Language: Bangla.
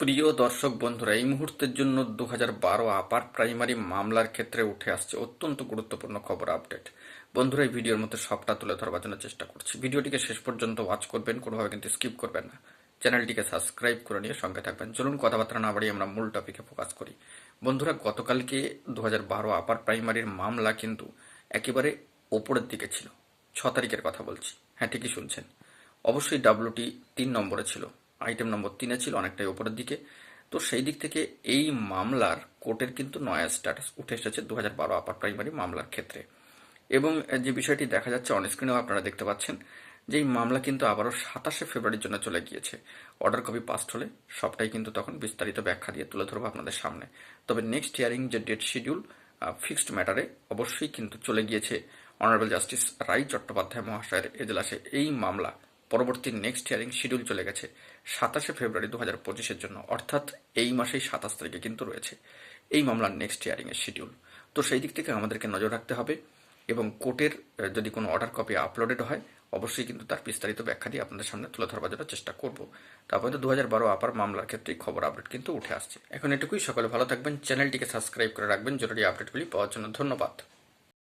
প্রিয় দর্শক বন্ধুরা, এই মুহূর্তের জন্য দু বারো আপার প্রাইমারি মামলার ক্ষেত্রে উঠে আসছে অত্যন্ত গুরুত্বপূর্ণ খবর আপডেট। বন্ধুরা, এই ভিডিওর মধ্যে সবটা তুলে ধরবার জন্য চেষ্টা করছি। ভিডিওটিকে শেষ পর্যন্ত ওয়াচ করবেন, কোনোভাবে কিন্তু স্কিপ করবেন না। চ্যানেলটিকে সাবস্ক্রাইব করে নিয়ে সঙ্গে থাকবেন। চলুন কথাবার্তা না বাড়িয়ে আমরা মূল টপিকে ফোকাস করি। বন্ধুরা, গতকালকে দু বারো আপার প্রাইমারির মামলা কিন্তু একেবারে ওপরের দিকে ছিল। ছ তারিখের কথা বলছি। হ্যাঁ ঠিকই শুনছেন। অবশ্যই ডাব্লুটি তিন নম্বরে ছিল। আইটেম নম্বর তিনে ছিল অনেকটাই ওপরের দিকে। তো সেই দিক থেকে এই মামলার কোর্টের কিন্তু নয়া স্ট্যাটাস উঠে এসেছে দু হাজার বারো আপার প্রাইমারি মামলার ক্ষেত্রে। এবং যে বিষয়টি দেখা যাচ্ছে অন স্ক্রিনেও আপনারা দেখতে পাচ্ছেন যে এই মামলা কিন্তু আবারও সাতাশে ফেব্রুয়ারির জন্য চলে গিয়েছে। অর্ডার কপি পাস্ট হলে সবটাই কিন্তু তখন বিস্তারিত ব্যাখ্যা দিয়ে তুলে ধরবো আপনাদের সামনে। তবে নেক্সট হিয়ারিং যে ডেট শিডিউল ফিক্সড ম্যাটারে অবশ্যই কিন্তু চলে গিয়েছে অনারেবল জাস্টিস রাই চট্টোপাধ্যায় মহাশয়ের এজলাসে এই মামলা পরবর্তী নেক্সট হিয়ারিং শিডিউল চলে গেছে, সাতাশে ফেব্রুয়ারি দু হাজার পঁচিশের জন্য। অর্থাৎ এই মাসেই সাতাশ তারিখে কিন্তু রয়েছে এই মামলার নেক্সট হিয়ারিং এর শিডিউল তো সেই দিক থেকে আমাদেরকে নজর রাখতে হবে এবং কোর্টের যদি কোনো অর্ডার কপি আপলোডেড হয়, অবশ্যই কিন্তু তার বিস্তারিত ব্যাখ্যা দিয়ে আপনাদের সামনে তুলে ধরবার জন্য চেষ্টা করব। তারপরে তো দু হাজার বারো আপার মামলার ক্ষেত্রে খবর আপডেট কিন্তু উঠে আসছে। এখন এটুকুই, সকলে ভালো থাকবেন চ্যানেলটিকে সাবস্ক্রাইব করে রাখবেন, জরুরি আপডেটগুলি পাওয়ার জন্য ধন্যবাদ।